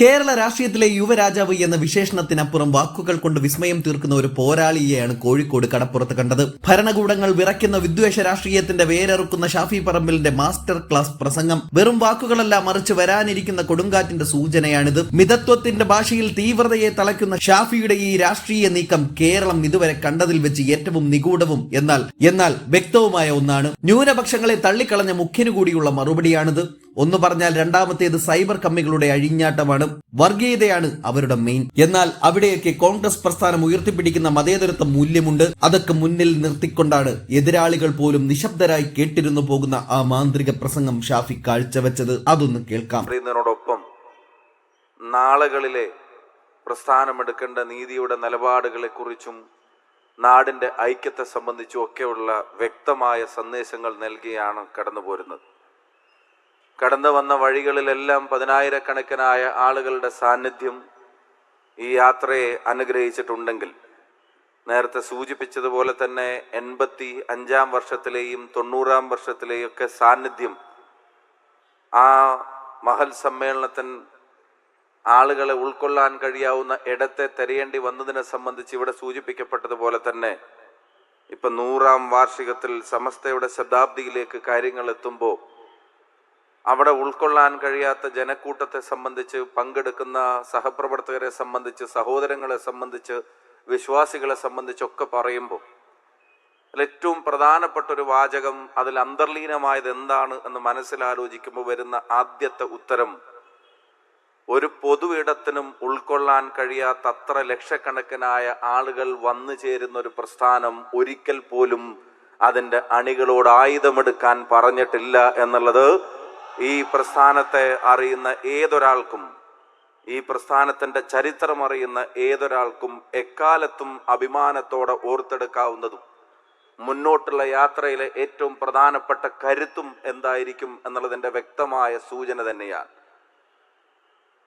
കേരള രാഷ്ട്രീയത്തിലെ യുവരാജാവ് എന്ന വിശേഷണത്തിനപ്പുറം വാക്കുകൾ കൊണ്ട് വിസ്മയം തീർക്കുന്ന ഒരു പോരാളിയെയാണ് കോഴിക്കോട് കടപ്പുറത്ത് കണ്ടത്. ഭരണകൂടങ്ങൾ വിറയ്ക്കുന്ന വിദ്വേഷ രാഷ്ട്രീയത്തിന്റെ വേരറുക്കുന്ന ഷാഫി പറമ്പിലിന്റെ മാസ്റ്റർ ക്ലാസ് പ്രസംഗം വെറും വാക്കുകളല്ല മറിച്ച് വരാനിരിക്കുന്ന കൊടുങ്കാറ്റിന്റെ സൂചനയാണിത്. മിതത്വത്തിന്റെ ഭാഷയിൽ തീവ്രതയെ തളയ്ക്കുന്ന ഷാഫിയുടെ ഈ രാഷ്ട്രീയ നീക്കം കേരളം ഇതുവരെ കണ്ടതിൽ വെച്ച് ഏറ്റവും നിഗൂഢവും എന്നാൽ എന്നാൽ വ്യക്തവുമായ ഒന്നാണ്. ന്യൂനപക്ഷങ്ങളെ തള്ളിക്കളഞ്ഞ മുഖ്യനു കൂടിയുള്ള മറുപടിയാണിത്. ഒന്ന് പറഞ്ഞാൽ രണ്ടാമത്തേത് സൈബർ കമ്മികളുടെ അഴിഞ്ഞാട്ടമാണ്. വർഗീയതയാണ് അവരുടെ മെയിൻ എന്നാൽ അവിടെയൊക്കെ കോൺഗ്രസ് പ്രസ്ഥാനം ഉയർത്തിപ്പിടിക്കുന്ന മതേതരത്വ മൂല്യമുണ്ട്. അതൊക്കെ മുന്നിൽ നിർത്തിക്കൊണ്ടാണ് എതിരാളികൾ പോലും നിശബ്ദരായി കേട്ടിരുന്നു പോകുന്ന ആ മാന്ത്രിക പ്രസംഗം ഷാഫി കാഴ്ചവെച്ചത്. അതൊന്ന് കേൾക്കാം. നാളുകളിലെ പ്രസ്ഥാനമെടുക്കേണ്ട നീതിയുടെ നിലപാടുകളെക്കുറിച്ചും നാടിന്റെ ഐക്യത്തെ സംബന്ധിച്ചും ഒക്കെയുള്ള വ്യക്തമായ സന്ദേശങ്ങൾ നൽകിയാണ് കടന്നു പോരുന്നത് കടന്നു വന്ന വഴികളിലെല്ലാം പതിനായിരക്കണക്കിനായ ആളുകളുടെ സാന്നിധ്യം ഈ യാത്രയെ അനുഗ്രഹിച്ചിട്ടുണ്ടെങ്കിൽ നേരത്തെ സൂചിപ്പിച്ചതുപോലെ തന്നെ എൺപത്തി അഞ്ചാം വർഷത്തിലെയും തൊണ്ണൂറാം വർഷത്തിലെയും ഒക്കെ സാന്നിധ്യം ആ മഹൽ സമ്മേളനത്തിൻ ആളുകളെ ഉൾക്കൊള്ളാൻ കഴിയാവുന്ന ഇടത്തെ തിരയേണ്ടി വന്നതിനെ സംബന്ധിച്ച് ഇവിടെ സൂചിപ്പിക്കപ്പെട്ടതുപോലെ തന്നെ ഇപ്പം നൂറാം വാർഷികത്തിൽ സമസ്തയുടെ ശതാബ്ദിയിലേക്ക് കാര്യങ്ങൾ എത്തുമ്പോൾ അവിടെ ഉൾക്കൊള്ളാൻ കഴിയാത്ത ജനക്കൂട്ടത്തെ സംബന്ധിച്ച് പങ്കെടുക്കുന്ന സഹപ്രവർത്തകരെ സംബന്ധിച്ച് സഹോദരങ്ങളെ സംബന്ധിച്ച് വിശ്വാസികളെ സംബന്ധിച്ചൊക്കെ പറയുമ്പോൾ ഏറ്റവും പ്രധാനപ്പെട്ട ഒരു വാചകം അതിൽ അന്തർലീനമായത് എന്താണ് എന്ന് മനസ്സിലാലോചിക്കുമ്പോൾ വരുന്ന ആദ്യത്തെ ഉത്തരം ഒരു പൊതു ഇടത്തിനും ഉൾക്കൊള്ളാൻ കഴിയാത്ത അത്ര ലക്ഷക്കണക്കിനായ ആളുകൾ വന്നു ചേരുന്ന ഒരു പ്രസ്ഥാനം ഒരിക്കൽ പോലും അതിന്റെ അണികളോട് ആയുധമെടുക്കാൻ പറഞ്ഞിട്ടില്ല എന്നുള്ളത് ഈ പ്രസ്ഥാനത്തെ അറിയുന്ന ഏതൊരാൾക്കും ഈ പ്രസ്ഥാനത്തിന്റെ ചരിത്രം അറിയുന്ന ഏതൊരാൾക്കും എക്കാലത്തും അഭിമാനത്തോടെ ഓർത്തെടുക്കാവുന്നതും മുന്നോട്ടുള്ള യാത്രയിലെ ഏറ്റവും പ്രധാനപ്പെട്ട കരുത്തും എന്തായിരിക്കും എന്നുള്ളതിന്റെ വ്യക്തമായ സൂചന തന്നെയാണ്.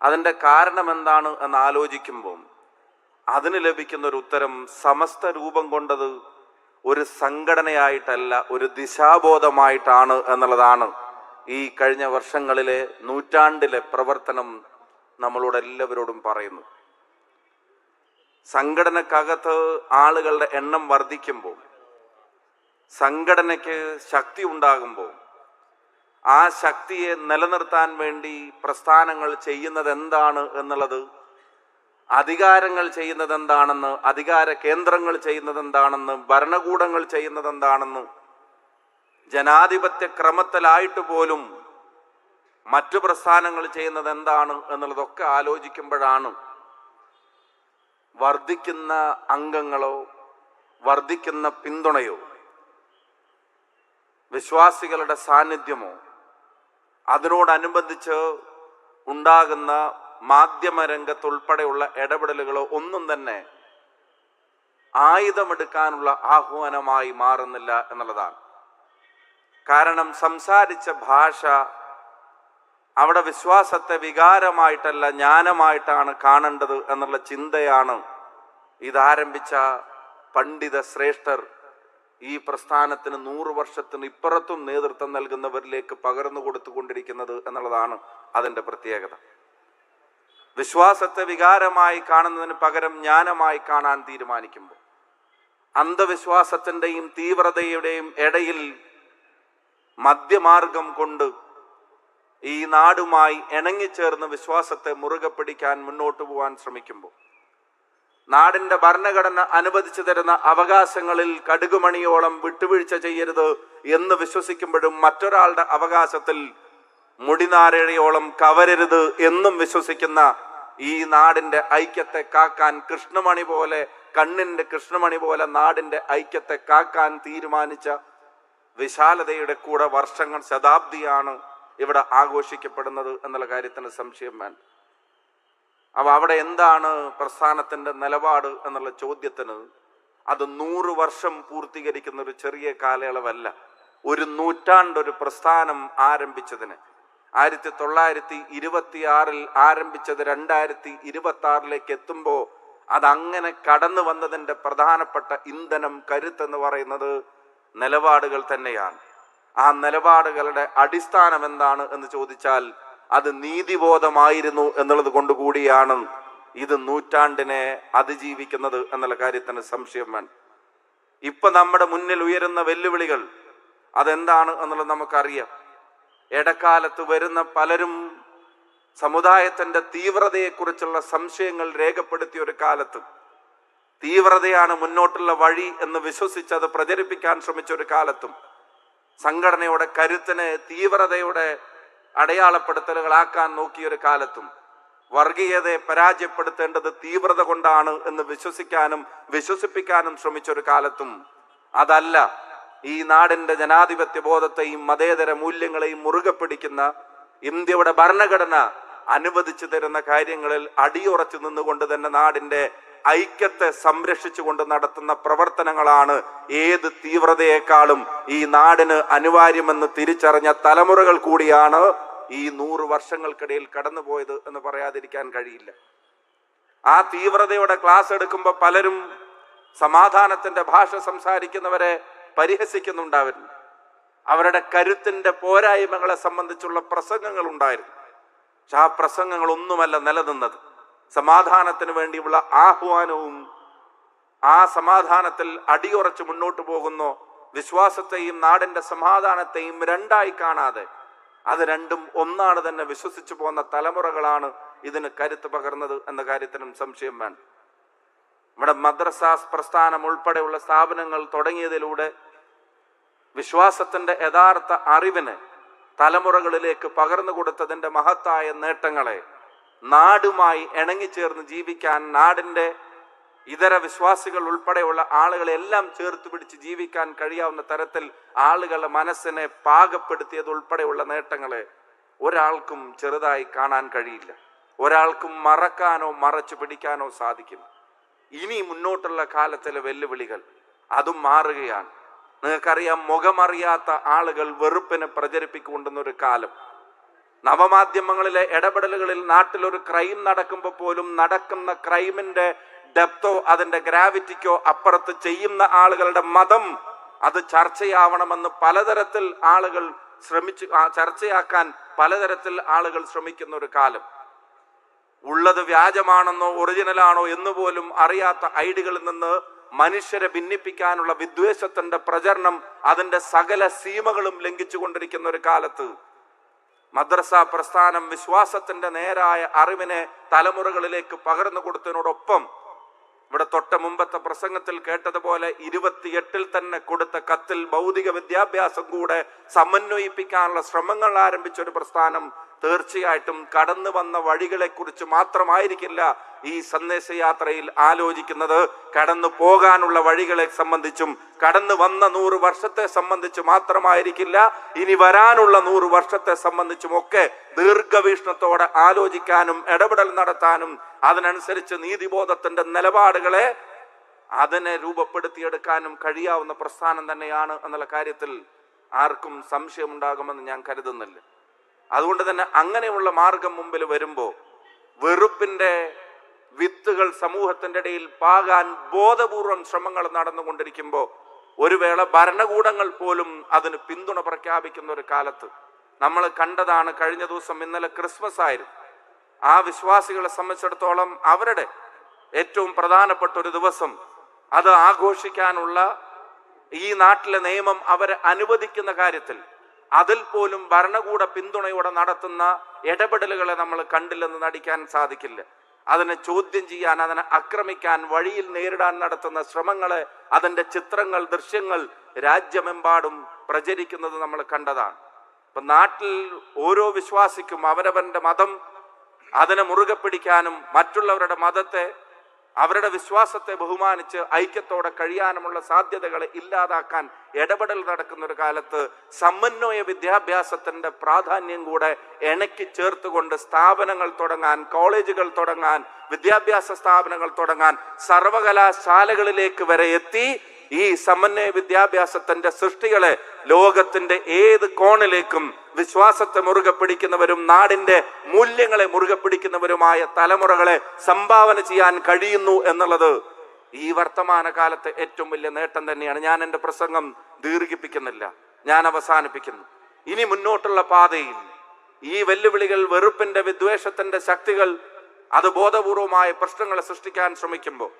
അതിന്റെ കാരണം എന്താണ് എന്ന് ആലോചിക്കുമ്പോൾ അതിന് ലഭിക്കുന്ന ഒരു ഉത്തരം സമസ്ത രൂപം കൊണ്ടത് ഒരു സംഘടനയായിട്ടല്ല ഒരു ദിശാബോധമായിട്ടാണ് എന്നുള്ളതാണ് ഈ കഴിഞ്ഞ വർഷങ്ങളിലെ നൂറ്റാണ്ടിലെ പ്രവർത്തനം നമ്മളോട് എല്ലാവരോടും പറയുന്നു. സംഘടനക്കകത്ത് ആളുകളുടെ എണ്ണം വർദ്ധിക്കുമ്പോൾ സംഘടനയ്ക്ക് ശക്തി ഉണ്ടാകുമ്പോൾ ആ ശക്തിയെ നിലനിർത്താൻ വേണ്ടി പ്രസ്ഥാനങ്ങൾ ചെയ്യുന്നത് എന്താണ് എന്നുള്ളത് അധികാരങ്ങൾ ചെയ്യുന്നത് എന്താണെന്ന് അധികാര കേന്ദ്രങ്ങൾ ചെയ്യുന്നത് എന്താണെന്ന് ഭരണകൂടങ്ങൾ ചെയ്യുന്നത് എന്താണെന്ന് ജനാധിപത്യ ക്രമത്തിലായിട്ട് പോലും മറ്റു പ്രസ്ഥാനങ്ങൾ ചെയ്യുന്നത് എന്താണ് എന്നുള്ളതൊക്കെ ആലോചിക്കുമ്പോഴാണ് വർദ്ധിക്കുന്ന അംഗങ്ങളോ വർദ്ധിക്കുന്ന പിന്തുണയോ വിശ്വാസികളുടെ സാന്നിധ്യമോ അതിനോടനുബന്ധിച്ച് ഉണ്ടാകുന്ന മാധ്യമ രംഗത്തുൾപ്പെടെയുള്ള ഇടപെടലുകളോ ഒന്നും തന്നെ ആയുധമെടുക്കാനുള്ള ആഹ്വാനമായി മാറുന്നില്ല എന്നുള്ളതാണ്. കാരണം സംസാരിച്ച ഭാഷ അവിടെ വിശ്വാസത്തെ വികാരമായിട്ടല്ല ജ്ഞാനമായിട്ടാണ് കാണേണ്ടത് എന്നുള്ള ചിന്തയാണ് ഇതാരംഭിച്ച പണ്ഡിത ശ്രേഷ്ഠർ ഈ പ്രസ്ഥാനത്തിന് നൂറ് വർഷത്തിന് ഇപ്പുറത്തും നേതൃത്വം നൽകുന്നവരിലേക്ക് പകർന്നു കൊടുത്തുകൊണ്ടിരിക്കുന്നത് എന്നുള്ളതാണ് അതിന്റെ പ്രത്യേകത. വിശ്വാസത്തെ വികാരമായി കാണുന്നതിന് പകരം ജ്ഞാനമായി കാണാൻ തീരുമാനിക്കുമ്പോൾ അന്ധവിശ്വാസത്തിന്റെയും തീവ്രതയുടെയും ഇടയിൽ മധ്യമാർഗം കൊണ്ട് ഈ നാടുമായി ഇണങ്ങിച്ചേർന്ന് വിശ്വാസത്തെ മുറുകെ പിടിക്കാൻ മുന്നോട്ട് പോകാൻ ശ്രമിക്കുമ്പോൾ നാടിന്റെ ഭരണഘടന അനുവദിച്ചു തരുന്ന അവകാശങ്ങളിൽ കടുകുമണിയോളം വിട്ടുവീഴ്ച ചെയ്യരുത് എന്ന് വിശ്വസിക്കുമ്പോഴും മറ്റൊരാളുടെ അവകാശത്തിൽ മുടിനാരഴയോളം കവരരുത് എന്നും വിശ്വസിക്കുന്ന ഈ നാടിന്റെ ഐക്യത്തെ കാക്കാൻ കൃഷ്ണമണി പോലെ കണ്ണിന്റെ കൃഷ്ണമണി പോലെ നാടിന്റെ ഐക്യത്തെ കാക്കാൻ തീരുമാനിച്ച വിശാലതയുടെ കൂടെ വർഷങ്ങൾ ശതാബ്ദിയാണ് ഇവിടെ ആഘോഷിക്കപ്പെടുന്നത് എന്നുള്ള കാര്യത്തിന് സംശയം വേണ്ട. അപ്പൊ അവിടെ എന്താണ് പ്രസ്ഥാനത്തിന്റെ നിലപാട് എന്നുള്ള ചോദ്യത്തിന് അത് നൂറ് വർഷം പൂർത്തീകരിക്കുന്ന ഒരു ചെറിയ കാലയളവല്ല. ഒരു നൂറ്റാണ്ടൊരു പ്രസ്ഥാനം ആരംഭിച്ചതിന്. ആയിരത്തി തൊള്ളായിരത്തി ഇരുപത്തി ആറിൽ ആരംഭിച്ചത് രണ്ടായിരത്തി ഇരുപത്തി ആറിലേക്ക് എത്തുമ്പോൾ അതങ്ങനെ കടന്നു വന്നതിന്റെ പ്രധാനപ്പെട്ട ഇന്ധനം കരുത്തെന്ന് പറയുന്നത് നിലപാടുകൾ തന്നെയാണ്. ആ നിലപാടുകളുടെ അടിസ്ഥാനം എന്താണ് എന്ന് ചോദിച്ചാൽ അത് നീതിബോധമായിരുന്നു എന്നുള്ളത് കൊണ്ടുകൂടിയാണ് ഇത് നൂറ്റാണ്ടിനെ അതിജീവിക്കുന്നത് എന്നുള്ള കാര്യത്തിന് സംശയം വേണം. ഇപ്പൊ നമ്മുടെ മുന്നിൽ ഉയരുന്ന വെല്ലുവിളികൾ അതെന്താണ് എന്നുള്ളത് നമുക്കറിയാം. ഇടക്കാലത്ത് വരുന്ന പലരും സമുദായത്തിന്റെ തീവ്രതയെക്കുറിച്ചുള്ള സംശയങ്ങൾ രേഖപ്പെടുത്തിയ ഒരു കാലത്ത് തീവ്രതയാണ് മുന്നോട്ടുള്ള വഴി എന്ന് വിശ്വസിച്ച് അത് പ്രചരിപ്പിക്കാൻ ശ്രമിച്ച ഒരു കാലത്തും സംഘടനയുടെ കരുത്തിന് തീവ്രതയുടെ അടയാളപ്പെടുത്തലുകളാക്കാൻ നോക്കിയൊരു കാലത്തും വർഗീയതയെ പരാജയപ്പെടുത്തേണ്ടത് തീവ്രത കൊണ്ടാണ് എന്ന് വിശ്വസിക്കാനും വിശ്വസിപ്പിക്കാനും ശ്രമിച്ച ഒരു കാലത്തും അതല്ല ഈ നാടിന്റെ ജനാധിപത്യ ബോധത്തെയും മതേതര മൂല്യങ്ങളെയും മുറുകെ പിടിക്കുന്ന ഇന്ത്യയുടെ ഭരണഘടന അനുവദിച്ചു തരുന്ന കാര്യങ്ങളിൽ അടിയുറച്ചു നിന്നുകൊണ്ട് തന്നെ നാടിന്റെ ഐക്യത്തെ സംരക്ഷിച്ചുകൊണ്ട് നടത്തുന്ന പ്രവർത്തനങ്ങളാണ് ഏത് തീവ്രതയെക്കാളും ഈ നാടിന് അനിവാര്യമെന്ന് തിരിച്ചറിഞ്ഞ തലമുറകൾ കൂടിയാണ് ഈ നൂറ് വർഷങ്ങൾക്കിടയിൽ കടന്നുപോയത് എന്ന് പറയാതിരിക്കാൻ കഴിയില്ല. ആ തീവ്രതയുടെ ക്ലാസ് എടുക്കുമ്പോൾ പലരും സമാധാനത്തിന്റെ ഭാഷ സംസാരിക്കുന്നവരെ പരിഹസിക്കുന്നുണ്ടായിരുന്നു അവരുടെ കരുത്തിന്റെ പോരായ്മകളെ സംബന്ധിച്ചുള്ള പ്രസംഗങ്ങൾ ഉണ്ടായിരുന്നു പക്ഷെ ആ പ്രസംഗങ്ങളൊന്നുമല്ല നിലനിന്നത്. സമാധാനത്തിന് വേണ്ടിയുള്ള ആഹ്വാനവും ആ സമാധാനത്തിൽ അടിയുറച്ച് മുന്നോട്ട് പോകുന്നു. വിശ്വാസത്തെയും നാടിന്റെ സമാധാനത്തെയും രണ്ടായി കാണാതെ അത് രണ്ടും ഒന്നാണ് തന്നെ വിശ്വസിച്ചു പോകുന്ന തലമുറകളാണ് ഇതിന് കരുത്ത് പകർന്നത് എന്ന കാര്യത്തിനും സംശയം വേണ്ട. ഇവിടെ മദ്രസാസ് പ്രസ്ഥാനം ഉൾപ്പെടെയുള്ള സ്ഥാപനങ്ങൾ തുടങ്ങിയതിലൂടെ വിശ്വാസത്തിന്റെ യഥാർത്ഥ അറിവിന് തലമുറകളിലേക്ക് പകർന്നു കൊടുത്തതിന്റെ മഹത്തായ നേട്ടങ്ങളെ നാടുമായി ഇണങ്ങിച്ചേർന്ന് ജീവിക്കാൻ നാടിന്റെ ഇതര വിശ്വാസികൾ ഉൾപ്പെടെയുള്ള ആളുകളെ എല്ലാം ചേർത്ത് പിടിച്ച് ജീവിക്കാൻ കഴിയാവുന്ന തരത്തിൽ ആളുകളുടെ മനസ്സിനെ പാകപ്പെടുത്തിയത് ഉൾപ്പെടെയുള്ള നേട്ടങ്ങളെ ഒരാൾക്കും ചെറുതായി കാണാൻ കഴിയില്ല. ഒരാൾക്കും മറക്കാനോ മറച്ചു പിടിക്കാനോ സാധിക്കും ഇനി മുന്നോട്ടുള്ള കാലത്തിലെ വെല്ലുവിളികൾ അതും മാറുകയാണ്. നിങ്ങൾക്കറിയാം മുഖമറിയാത്ത ആളുകൾ വെറുപ്പിനെ പ്രചരിപ്പിക്കൊണ്ടുന്ന ഒരു കാലം. നവമാധ്യമങ്ങളിലെ ഇടപെടലുകളിൽ നാട്ടിലൊരു ക്രൈം നടക്കുമ്പോൾ പോലും നടക്കുന്ന ക്രൈമിന്റെ ഡെപ്തോ അതിന്റെ ഗ്രാവിറ്റിക്കോ അപ്പുറത്ത് ചെയ്യുന്ന ആളുകളുടെ മതം അത് ചർച്ചയാവണമെന്ന് പലതരത്തിൽ ആളുകൾ ശ്രമിച്ചു ചർച്ചയാക്കാൻ പലതരത്തിൽ ആളുകൾ ശ്രമിക്കുന്ന ഒരു കാലം. ഉള്ളത് വ്യാജമാണെന്നോ ഒറിജിനലാണോ എന്ന് പോലും അറിയാത്ത ഐഡികളിൽ നിന്ന് മനുഷ്യരെ ഭിന്നിപ്പിക്കാനുള്ള വിദ്വേഷത്തിന്റെ പ്രചരണം അതിന്റെ സകല സീമകളും ലംഘിച്ചുകൊണ്ടിരിക്കുന്ന ഒരു കാലത്ത് മദ്രസ പ്രസ്ഥാനം വിശ്വാസത്തിന്റെ നേരായ അറിവിനെ തലമുറകളിലേക്ക് പകർന്നു കൊടുത്തതിനോടൊപ്പം ഇവിടെ തൊട്ട മുമ്പത്തെ പ്രസംഗത്തിൽ കേട്ടതുപോലെ ഇരുപത്തിയെട്ടിൽ തന്നെ കൊടുത്ത കത്തിൽ ഭൗതിക വിദ്യാഭ്യാസം കൂടെ സമന്വയിപ്പിക്കാനുള്ള ശ്രമങ്ങൾ ആരംഭിച്ച ഒരു പ്രസ്ഥാനം തീർച്ചയായിട്ടും കടന്നു വന്ന വഴികളെ കുറിച്ച് മാത്രമായിരിക്കില്ല ഈ സന്ദേശയാത്രയിൽ ആലോചിക്കുന്നത്. കടന്നു പോകാനുള്ള വഴികളെ സംബന്ധിച്ചും കടന്നു വന്ന നൂറ് വർഷത്തെ സംബന്ധിച്ച് മാത്രമായിരിക്കില്ല ഇനി വരാനുള്ള നൂറ് വർഷത്തെ സംബന്ധിച്ചും ഒക്കെ ദീർഘവീക്ഷണത്തോടെ ആലോചിക്കാനും ഇടപെടൽ നടത്താനും അതിനനുസരിച്ച് നീതിബോധത്തിന്റെ നിലപാടുകളെ അതിനെ രൂപപ്പെടുത്തിയെടുക്കാനും കഴിയാവുന്ന പ്രസ്ഥാനം തന്നെയാണ് എന്നുള്ള കാര്യത്തിൽ ആർക്കും സംശയമുണ്ടാകുമെന്ന് ഞാൻ കരുതുന്നില്ല. അതുകൊണ്ട് തന്നെ അങ്ങനെയുള്ള മാർഗം മുമ്പിൽ വരുമ്പോൾ വെറുപ്പിന്റെ വിത്തുകൾ സമൂഹത്തിന്റെ ഇടയിൽ പാകാൻ ബോധപൂർവം ശ്രമങ്ങൾ നടന്നുകൊണ്ടിരിക്കുമ്പോൾ ഒരു വേള ഭരണകൂടങ്ങൾ പോലും അതിന് പിന്തുണ പ്രഖ്യാപിക്കുന്ന ഒരു കാലത്ത് നമ്മൾ കണ്ടതാണ് കഴിഞ്ഞ ദിവസം ഇന്നലെ ക്രിസ്മസ് ആയിരുന്നു. ആ വിശ്വാസികളെ സംബന്ധിച്ചിടത്തോളം അവരുടെ ഏറ്റവും പ്രധാനപ്പെട്ട ഒരു ദിവസം അത് ആഘോഷിക്കാനുള്ള ഈ നാട്ടിലെ നിയമം അവരെ അനുവദിക്കുന്ന കാര്യത്തിൽ അതിൽ പോലും ഭരണകൂട പിന്തുണയോടെ നടത്തുന്ന ഇടപെടലുകളെ നമ്മൾ കണ്ടില്ലെന്ന് നടിക്കാൻ സാധിക്കില്ല. അതിനെ ചോദ്യം ചെയ്യാൻ അതിനെ ആക്രമിക്കാൻ വഴിയിൽ നേരിടാൻ നടത്തുന്ന ശ്രമങ്ങളെ അതിന്റെ ചിത്രങ്ങൾ ദൃശ്യങ്ങൾ രാജ്യമെമ്പാടും പ്രചരിക്കുന്നത് നമ്മൾ കണ്ടതാണ്. ഇപ്പൊ നാട്ടിൽ ഓരോ വിശ്വാസിക്കും അവരവന്റെ മതം അതിനെ മുറുകെ പിടിക്കാനും മറ്റുള്ളവരുടെ മതത്തെ അവരുടെ വിശ്വാസത്തെ ബഹുമാനിച്ച് ഐക്യത്തോടെ കഴിയാനുമുള്ള സാധ്യതകളെ ഇല്ലാതാക്കാൻ ഇടപെടൽ നടക്കുന്ന ഒരു കാലത്ത് സമന്വയ വിദ്യാഭ്യാസത്തിന്റെ പ്രാധാന്യം കൂടെ ഇണക്കി ചേർത്തുകൊണ്ട് സ്ഥാപനങ്ങൾ തുടങ്ങാൻ കോളേജുകൾ തുടങ്ങാൻ വിദ്യാഭ്യാസ സ്ഥാപനങ്ങൾ തുടങ്ങാൻ സർവകലാശാലകളിലേക്ക് വരെ എത്തി ഈ സമന്വയ വിദ്യാഭ്യാസത്തിന്റെ സൃഷ്ടികളെ ലോകത്തിന്റെ ഏത് കോണിലേക്കും വിശ്വാസത്തെ മുറുകെ പിടിക്കുന്നവരും നാടിന്റെ മൂല്യങ്ങളെ മുറുകെ പിടിക്കുന്നവരുമായ തലമുറകളെ സംഭാവന ചെയ്യാൻ കഴിയുന്നു എന്നുള്ളത് ഈ വർത്തമാന കാലത്തെ ഏറ്റവും വലിയ നേട്ടം തന്നെയാണ്. ഞാൻ എന്റെ പ്രസംഗം ദീർഘിപ്പിക്കുന്നില്ല. ഞാൻ അവസാനിപ്പിക്കുന്നു. ഇനി മുന്നോട്ടുള്ള പാതയിൽ ഈ വെല്ലുവിളികൾ വെറുപ്പിന്റെ വിദ്വേഷത്തിന്റെ ശക്തികൾ അത് ബോധപൂർവമായ പ്രശ്നങ്ങളെ സൃഷ്ടിക്കാൻ ശ്രമിക്കുമ്പോൾ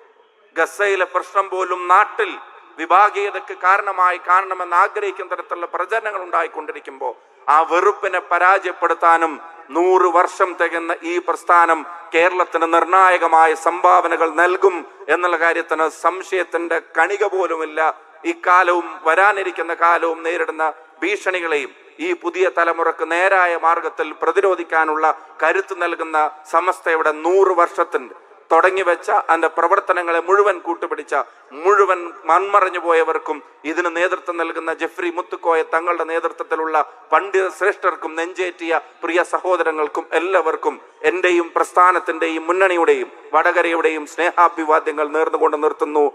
ഗസയിലെ പ്രശ്നം പോലും നാട്ടിൽ വിഭാഗീയതയ്ക്ക് കാരണമായി കാണണമെന്ന് ആഗ്രഹിക്കുന്ന തരത്തിലുള്ള പ്രചരണങ്ങൾ ഉണ്ടായിക്കൊണ്ടിരിക്കുമ്പോൾ ആ വെറുപ്പിനെ പരാജയപ്പെടുത്താനും നൂറ് വർഷം തികയുന്ന ഈ പ്രസ്ഥാനം കേരളത്തിന് നിർണായകമായ സംഭാവനകൾ നൽകും എന്നുള്ള കാര്യത്തിന് സംശയത്തിന്റെ കണിക പോലുമില്ല. ഇക്കാലവും വരാനിരിക്കുന്ന കാലവും നേരിടുന്ന ഭീഷണികളെയും ഈ പുതിയ തലമുറയ്ക്ക് നേരായ മാർഗത്തിൽ പ്രതിരോധിക്കാനുള്ള കരുത്ത് നൽകുന്ന സമസ്തയുടെ നൂറ് വർഷത്തിന്റെ തുടങ്ങി വെച്ച അതിന്റെ പ്രവർത്തനങ്ങളെ മുഴുവൻ കൂട്ടുപിടിച്ച മുഴുവൻ മൺമറഞ്ഞു പോയവർക്കും ഇതിന് നേതൃത്വം നൽകുന്ന ജെഫ്രി മുത്തുക്കോയ തങ്ങളുടെ നേതൃത്വത്തിലുള്ള പണ്ഡിത ശ്രേഷ്ഠർക്കും നെഞ്ചേറ്റിയ പ്രിയ സഹോദരങ്ങൾക്കും എല്ലാവർക്കും എന്റെയും പ്രസ്ഥാനത്തിന്റെയും മുന്നണിയുടെയും വടകരയുടെയും സ്നേഹാഭിവാദ്യങ്ങൾ നേർന്നുകൊണ്ട് നിർത്തുന്നു.